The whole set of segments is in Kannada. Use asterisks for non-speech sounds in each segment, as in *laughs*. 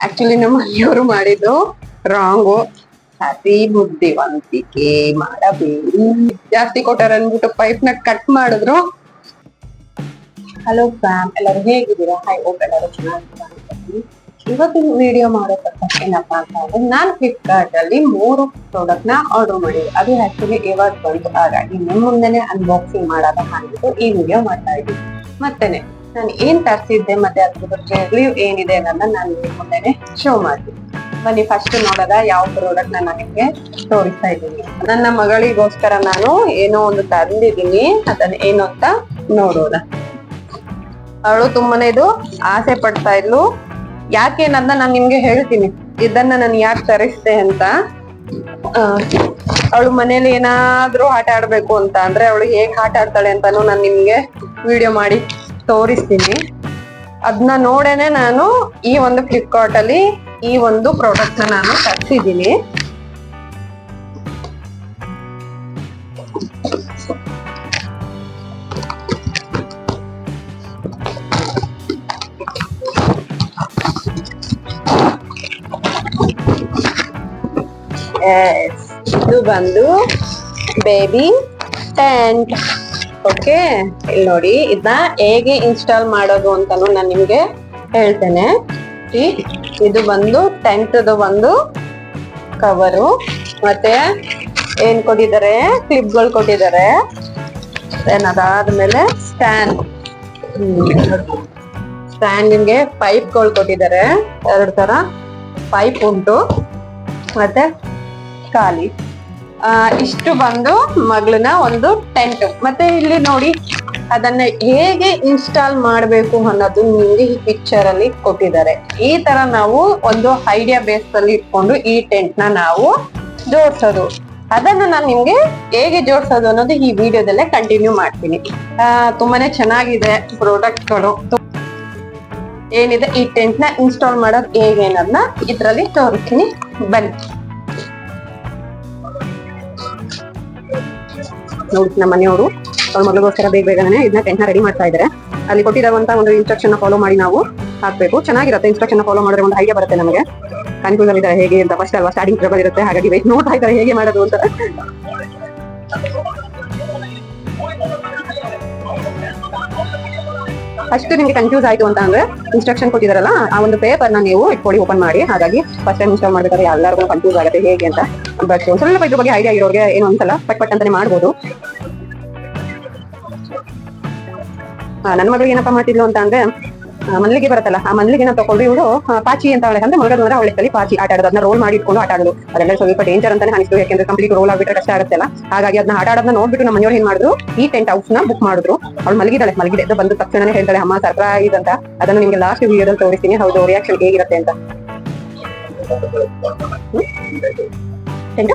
ಆಕ್ಚುಲಿ ನಮ್ಮ ಮನೆಯವರು ಮಾಡಿದ್ದು ರಾಂಗು ಸತಿ ಬುದ್ಧಿವಂತಿಕೆ ಮಾಡಬೇಡಿ. ಜಾಸ್ತಿ ಕೊಟ್ಟಾರ ಅನ್ಬಿಟ್ಟು ಪೈಪ್ನ ಕಟ್ ಮಾಡಿದ್ರು. ಹಲೋ ಫ್ಯಾಮ್ ಎಲ್ಲರೂ ಹೇಗಿದ್ದೀರಾ? ಹೈ ಓಪ್ ಎಲ್ಲರೂ ಅನ್ಕೊಂತೀನಿ. ಇವತ್ತಿನ ವಿಡಿಯೋ ಮಾಡೋ ಪರ್ಪಸ್ ಏನಪ್ಪಾ ಅಂತ ಅಂದ್ರೆ, ನಾನು ಫ್ಲಿಪ್ಕಾರ್ಟ್ ಅಲ್ಲಿ ಮೂರು ಪ್ರಾಡಕ್ಟ್ನ ಆರ್ಡರ್ ಮಾಡಿದ್ದೆ. ಅದು ಆಕ್ಚುಲಿ ಇವಾಗ ಬಂತು ಹಾಗಾಗಿ ನಿಮ್ ಮುಂದೆನೆ ಅನ್ಬಾಕ್ಸಿಂಗ್ ಮಾಡೋದ ಅಂದ್ಬಿಟ್ಟು ಈ ವಿಡಿಯೋ ಮಾಡ್ತಾ ಇದ್ದೀನಿ. ಮತ್ತೆನೆ. ನಾನು ಏನ್ ತರಿಸಿದ್ದೆ ಮತ್ತೆ ಅದ್ರ ರಿವ್ಯೂ ಏನಿದೆ ಅನ್ನೋದನ್ನ ನಾನು ನಿಮ್ ಮುಂದೆನೆ ಶೋ ಮಾಡ್ತೀನಿ. ಬನ್ನಿ ಫಸ್ಟ್ ನೋಡೋದ ಯಾವ ಪ್ರಾಡಕ್ಟ್ ನಾನು ನಿಮ್ಗೆ ತೋರಿಸ್ತಾ ಇದ್ದೀನಿ. ನನ್ನ ಮಗಳಿಗೋಸ್ಕರ ನಾನು ಏನೋ ಒಂದು ತಂದಿದ್ದೀನಿ, ಅದನ್ನ ಏನು ಅಂತ ನೋಡೋಣ. ಅವಳು ತುಂಬಾನೇ ಇದು ಆಸೆ ಪಡ್ತಾ ಇದ್ಲು. ಯಾಕೆ ನನ್ನ ನಾನು ನಿಮ್ಗೆ ಹೇಳ್ತೀನಿ. ಇದನ್ನ ನಾನು ಯಾಕೆ ತರಿಸ್ದೆ ಅಂತ. ಅವಳು ಮನೇಲಿ ಏನಾದ್ರೂ ಆಟ ಆಡ್ಬೇಕು ಅಂತ ಅಂದ್ರೆ ಅವಳು ಹೇಗ್ ಆಟ ಆಡ್ತಾಳೆ ಅಂತಾನು ನಾನು ನಿಮ್ಗೆ ವಿಡಿಯೋ ಮಾಡಿ. ತೋರಿಸ್ತೀನಿ. ಅದನ್ನ ನೋಡೇನೆ ನಾನು ಈ ಒಂದು ಫ್ಲಿಪ್ಕಾರ್ಟ್ ಅಲ್ಲಿ ಈ ಒಂದು ಪ್ರಾಡಕ್ಟ್ ನಾನು ಎಸ್ ಇದು ಬಂದು ಬೇಬಿ ಟೆಂಟ್ ಓಕೆ, ಇಲ್ಲಿ ನೋಡಿ, ಇದನ್ನ ಹೇಗೆ ಇನ್ಸ್ಟಾಲ್ ಮಾಡೋದು ಅಂತಾನು ನಾನು ನಿಮ್ಗೆ ಹೇಳ್ತೇನೆ. ಇದು ಬಂದು ಟೆಂಟ್ ಒಂದು ಕವರು ಮತ್ತೆ ಏನ್ ಕೊಟ್ಟಿದ್ದಾರೆ? ಕ್ಲಿಪ್ಗಳು ಕೊಟ್ಟಿದ್ದಾರೆ. ದೆನ್ ಅದಾದ್ಮೇಲೆ ಸ್ಟ್ಯಾಂಡ್ ಸ್ಟ್ಯಾಂಡಿಂಗ್ಗೆ ಪೈಪ್ಗಳು ಕೊಟ್ಟಿದ್ದಾರೆ. ಎರಡು ತರ ಪೈಪ್ ಉಂಟು. ಮತ್ತೆ ಖಾಲಿ. ಇಷ್ಟು ಬಂದು ಮಗಳನ್ನ ಒಂದು ಟೆಂಟ್. ಮತ್ತೆ ಇಲ್ಲಿ ನೋಡಿ ಅದನ್ನ ಹೇಗೆ ಇನ್ಸ್ಟಾಲ್ ಮಾಡಬೇಕು ಅನ್ನೋದು ನಿಮ್ಗೆ ಈ ಪಿಕ್ಚರ್ ಅಲ್ಲಿ ಕೊಟ್ಟಿದ್ದಾರೆ. ಈ ತರ ನಾವು ಒಂದು ಐಡಿಯಾ ಬೇಸ್ ಅಲ್ಲಿ ಇಟ್ಕೊಂಡು ಈ ಟೆಂಟ್ನ ನಾವು ಜೋಡ್ಸೋದು. ಅದನ್ನ ನಾನು ನಿಮ್ಗೆ ಹೇಗೆ ಜೋಡಿಸೋದು ಅನ್ನೋದು ಈ ವಿಡಿಯೋದಲ್ಲೇ ಕಂಟಿನ್ಯೂ ಮಾಡ್ತೀನಿ. ಆ, ತುಂಬಾನೇ ಚೆನ್ನಾಗಿದೆ ಪ್ರಾಡಕ್ಟ್ಗಳು ಏನಿದೆ ಈ ಟೆಂಟ್ನ ಇನ್ಸ್ಟಾಲ್ ಮಾಡೋದು ಹೇಗೆ ಅನ್ನೋದನ್ನ ಇದ್ರಲ್ಲಿ ತೋರಿಸ್ತೀನಿ. ಬನ್ನಿ. ನೋಡಿ ನಮ್ಮ ಮನೆಯವರು, ಅವ್ರ ಮಗಳಿಗೋಸ್ಕರ ಬೇಗ ಬೇಗನೆ ಇದನ್ನ ಟೆಂಟ್ನ ರೆಡಿ ಮಾಡ್ತಾ ಇದ್ದಾರೆ ಅಲ್ಲಿ ಕೊಟ್ಟಿರುವಂತ ಒಂದು ಇನ್ಸ್ಟ್ರಕ್ಷನ್ ಫಾಲೋ ಮಾಡಿ ನಾವು ಹಾಕ್ಬೇಕು. ಚೆನ್ನಾಗಿರುತ್ತೆ ಇನ್ಸ್ಟ್ರಕ್ಷನ್ ಫಾಲೋ ಮಾಡಿದ್ರೆ ಒಂದು ಐಡಿಯಾ ಬರುತ್ತೆ ನಮಗೆ. ಕನ್ಫ್ಯೂಸ್ ಹೇಗೆ ಅಂತ ಫಸ್ಟ್ ಅಲ್ವಾ? ಸ್ಟಾರ್ಟಿಂಗ್ ಟ್ರಬಲ್ ಇರುತ್ತೆ. ಹಾಗಾಗಿ ವೆಯ್ಟ್ ನೋಡ್ತಾ ಇದ್ದಾರೆ ಹೇಗೆ ಮಾಡೋದು ಅಂತ. ಅಷ್ಟು ನಿಮಗೆ ಕನ್ಫ್ಯೂಸ್ ಆಯ್ತು ಅಂತ ಅಂದ್ರೆ ಇನ್ಸ್ಟ್ರಕ್ಷನ್ ಕೊಟ್ಟಿದಾರಲ್ಲ, ಆ ಒಂದು ಪೇಪರ್ನ ನೀವು ಇಟ್ಕೊಳ್ಳಿ ಓಪನ್ ಮಾಡಿ. ಹಾಗಾಗಿ ಫಸ್ಟ್ ಟೈಮ್ ಇನ್ಸ್ಟಾಲ್ ಮಾಡ್ಬೇಕಾದ್ರೆ ಎಲ್ಲರಿಗೂ ಕನ್ಫ್ಯೂಸ್ ಆಗುತ್ತೆ ಹೇಗೆ ಅಂತ. ಬಟ್ ಸ್ವಲ್ಪ ಇದ್ರ ಬಗ್ಗೆ ಐಡಿಯಾ ಇರೋರಿಗೆ ಏನು ಅನ್ಸಲ್ಲ, ಪಟ್ ಪಟ್ ಅಂತಾನೆ ಮಾಡ್ಬೋದು. ನನ್ನ ಮಗಳು ಏನಪ್ಪಾ ಮಾಡ್ತಿದ್ಲು ಅಂತ ಅಂದ್ರೆ ಮಲ್ಲಿಗೆ ಬರುತ್ತಲ್ಲ, ಆ ಮಲ್ಲಿಗೆನ ತಗೊಂಡು ಇವಳು ಪಾಚಿ ಅಂತ ಅವಳೆ ಅಂದ್ರೆ ಮಗಳ ಅಂದ್ರೆ ಅವಳೆ ಕಲಿ ಪಾಚಿ, ಆಟ ಆಡೋದು ಅದನ್ನ ರೋಲ್ ಮಾಡಿ ಇಟ್ಕೊಂಡು ಆಟ ಆಡೋದು. ಅದೆಲ್ಲ ಸ್ವಲ್ಪ ಡೇಂಜರ್ ಅಂತಾನೆ ಅನಿಸ್ತು, ಯಾಕೆಂದ್ರೆ ಕಂಪ್ಲೀಟ್ ರೋಲ್ ಆಗ್ಬಿಟ್ರೆ ಕಷ್ಟ ಆಗುತ್ತಲ್ಲ ಹಾಗಾಗಿ ಅದನ್ನ ಆಟ ಆಡೋದನ್ನ ನೋಡ್ಬಿಟ್ಟು ನಮ್ಮ ಮನೆಯವ್ರು ಏನ್ ಮಾಡಿದ್ರು, ಈ ಟೆಂಟ್ ಹೌಸ್ನ ಬುಕ್ ಮಾಡಿದ್ರು. ಅವ್ಳು ಮಲಗಿದಾಳೆ ಮಲಗಿದೆ ಬಂದ ತಕ್ಷಣನೇ ಹೇಳ್ತಾಳೆ, ಅಮ್ಮ ಸರ್ಪ್ರೈಸ್ ಅಂತ. ಅದನ್ನ ನಿಮ್ಗೆ ಲಾಸ್ಟ್ ವಿಡಿಯೋದಲ್ಲಿ ತೋರಿಸ್ತೀನಿ, ಹೌದು ರಿಯಾಕ್ಷನ್ ಹೇಗಿರುತ್ತೆ ಅಂತ. ಟೆಂಟ್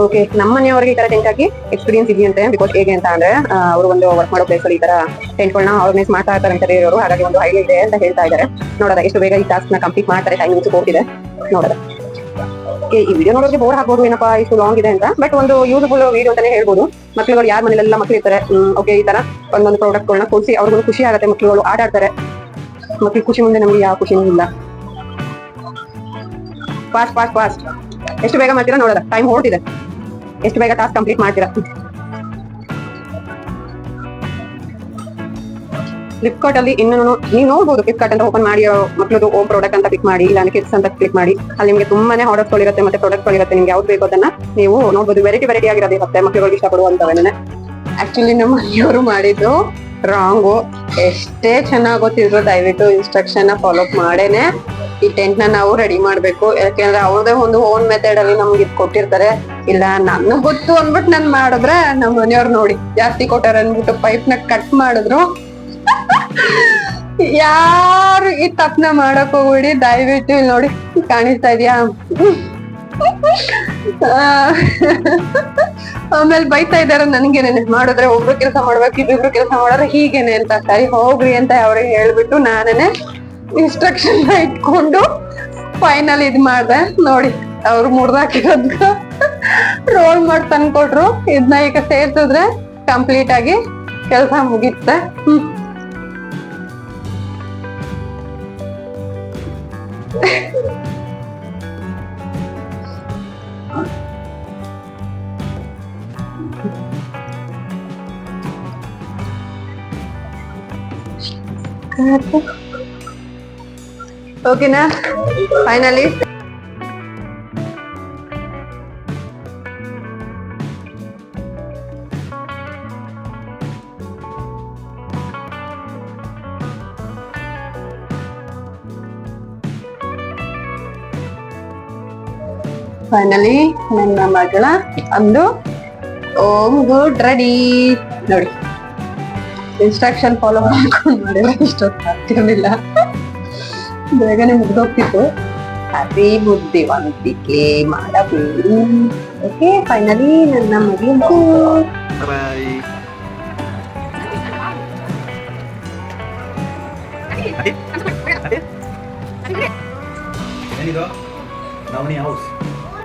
ಓಕೆ ನಮ್ಮ ಮನೆಯವರಿಗೆ ಈ ತರ ಟೆಂಟ್ ಹಾಕಿ ಎಕ್ಸ್ಪೀರಿಯನ್ಸ್ ಇದೆಯಂತೆ ಬಿಕಾಸ್ ಹೇಗೆ ಅಂತ ಅಂದ್ರೆ ಅವರು ಒಂದು ವರ್ಕ್ ಮಾಡೋ ಪ್ಲೇಸ್ ಅಲ್ಲಿ ಈ ತರ ಟೆಂಟ್ಗಳನ್ನ ಆರ್ಗನೈಸ್ ಮಾಡ್ತಾ ಇರ್ತಾರೆ ಅಂತ ಅವರು ಹಾಗಾಗಿ ಒಂದು ಐಡಿಯಾ ಇದೆ ಅಂತ ಹೇಳ್ತಾ ಇದ್ದಾರೆ. ನೋಡೋದ ಎಷ್ಟು ಬೇಗ ಈ ಟಾಸ್ಕ್ನ ಕಂಪ್ಲೀಟ್ ಮಾಡ್ತಾರೆ ಟೈಮ್ ಇಂಚು ಹೋಗ್ತಿದೆ ನೋಡೋದ ಓಕೆ ಈ ವಿಡಿಯೋ ನೋಡೋದಕ್ಕೆ ಬೋರ್ ಹಾಕ್ಬೋದು ಏನಪ್ಪಾ, ಇಷ್ಟು ಲಾಂಗ್ ಇದೆ ಅಂತ. ಬಟ್ ಒಂದು ಯೂಸ್ಫುಲ್ ವಿಡಿಯೋ ಅಂತಾನೆ ಹೇಳ್ಬೋದು. ಮಕ್ಳುಗಳು ಯಾರ ಮನೆಯಲ್ಲೆಲ್ಲ ಮಕ್ಕಳು ಇರ್ತಾರೆ? ಓಕೆ ಈ ತರ ಒಂದೊಂದು ಪ್ರಾಡಕ್ಟ್ ಗಳನ್ನ ಕೊಡಿಸಿ ಅವ್ರಿಗೂ ಖುಷಿ ಆಗುತ್ತೆ, ಮಕ್ಳುಗಳು ಆಟ ಆಡ್ತಾರೆ. ಮಕ್ಳು ಖುಷಿ ಮುಂದೆ ನಮ್ಗೆ ಯಾವ ಖುಷಿನೂ ಇಲ್ಲ. ಫಾಸ್ಟ್ ಫಾಸ್ಟ್ ಫಾಸ್ಟ್ ಎಷ್ಟು ಬೇಗ ಮಾಡ್ತೀರಾ ನೋಡೋದ ಟೈಮ್ ಹೊರಟಿದೆ ಎಷ್ಟು ಬೇಗ ಟಾಸ್ಕ್ ಕಂಪ್ಲೀಟ್ ಮಾಡ್ತೀರಾ? ಫ್ಲಿಪ್ಕಾರ್ಟ್ ಅಲ್ಲಿ ಇನ್ನು ನೀವು ನೋಡ್ಬೋದು. ಫ್ಲಿಪ್ಕಾರ್ಟ್ ಅಂತ ಓಪನ್ ಮಾಡಿ ಮಕ್ಕಳದು ಓಮ್ ಪ್ರಾಡಕ್ಟ್ ಅಂತ ಕ್ಲಿಕ್ ಮಾಡಿ, ಇಲ್ಲ ಕಿಡ್ಸ್ ಅಂತ ಕ್ಲಿಕ್ ಮಾಡಿ. ಅಲ್ಲಿ ನಿಮಗೆ ತುಂಬಾನೇ ಆರ್ಡರ್ಸ್ ಗಳಿರುತ್ತೆ ಮತ್ತೆ ಪ್ರಾಡಕ್ಟ್ ಇರುತ್ತೆ ನಿಮ್ಗೆ ಯಾವ್ದು ಬೇಕು ಅದನ್ನ ನೀವು ನೋಡ್ಬೋದು. ವೆರೈಟಿ ವೆರೈಟಿ ಆಗಿರೋದು ಇರುತ್ತೆ ಮಕ್ಕಳಿಗೆ ಇಷ್ಟಪಡುವಂತವೇನೆ ಆಕ್ಚುಲಿ ನಮ್ಮ ಮನೆಯವರು ಮಾಡಿದ್ದು ರಾಂಗು ಎಷ್ಟೇ ಚೆನ್ನಾಗಿ ಗೊತ್ತಿದ್ರು ದಯವಿಟ್ಟು ಇನ್ಸ್ಟ್ರಕ್ಷನ್ ಫಾಲೋ ಮಾಡೇನೆ. ಈ ಟೆಂಟ್ನ ನಾವು ರೆಡಿ ಮಾಡ್ಬೇಕು. ಯಾಕೆಂದ್ರೆ ಅವ್ರದೇ ಒಂದು ಓನ್ ಮೆಥಡ್ ಅಲ್ಲಿ ನಮ್ಗೆ ಇದು ಕೊಟ್ಟಿರ್ತಾರೆ. ಇಲ್ಲ ನನ್ನ ಗೊತ್ತು ಅಂದ್ಬಿಟ್ಟು ನನ್ ಮಾಡಿದ್ರೆ ನಮ್ಮ ಮನೆಯವ್ರು ನೋಡಿ. ಜಾಸ್ತಿ ಕೊಟ್ಟಾರ ಅನ್ಬಿಟ್ಟು ಪೈಪ್ನ ಕಟ್ ಮಾಡಿದ್ರು. *laughs* ಯಾರು ಈ ತಪ್ನ ಮಾಡಕ್ ಹೋಗ್ಬಿಡಿ. ದಯವಿಟ್ಟು ಇಲ್ಲಿ ನೋಡಿ ಕಾಣಿಸ್ತಾ ಇದೆಯಾ? *laughs* ಆಮೇಲೆ ಬೈತಾ ಇದಾರೆ, ನನ್ಗೇನೆ ಮಾಡಿದ್ರೆ ಒಬ್ರು ಕೆಲಸ ಮಾಡ್ಬೇಕು ಇಬ್ಬಿಬ್ರು ಕೆಲಸ ಮಾಡಿದ್ರೆ ಹೀಗೇನೆ ಅಂತ. ಸರಿ, ಹೋಗ್ರಿ ಅಂತ ಅವ್ರಿಗೆ ಹೇಳ್ಬಿಟ್ಟು ನಾನೇನೆ ಇನ್ಸ್ಟ್ರಕ್ಷನ್ ಇಟ್ಕೊಂಡು ಫೈನಲ್ ಇದ್ ಮಾಡ್ದೆ. ನೋಡಿ, ಅವ್ರು ಮುರ್ದಾಕಿರೋದ್ಕ ರೋಲ್ ಮಾಡಿ ತಂದ್ಕೊಟ್ರು. ಇದನ್ನ ಈಗ ಸೇರ್ಸಿದ್ರೆ ಕಂಪ್ಲೀಟ್ ಆಗಿ ಕೆಲಸ ಮುಗಿತ್ತೆ. ಹ್ಮ್. ಓಕೆನಾ? ಫೈನಲಿ. ಫೈನಲಿ ನನ್ನ ಮಗಳ ಅಂದು ಓಮ್ ಗುಡ್ ರೆಡಿ. ನೋಡಿ ಇನ್ಸ್ಟ್ರಕ್ಷನ್ ಫಾಲೋ ಮಾಡ್ಕೊಂಡು ಮಾಡಿದ್ರೆ ಇಷ್ಟೊತ್ತು ಆಗ್ತಿರ್ಲಿಲ್ಲ. ಬೇಗನೆ ಮುಗ್ದೋಗ್ತಿತ್ತು ಅದೇ ಬುದ್ಧಿವಂತಿಕೆ ಮಾಡಬೇಡಿ ಓಕೆ ಫೈನಲಿ ನನ್ನ ಮಗಳು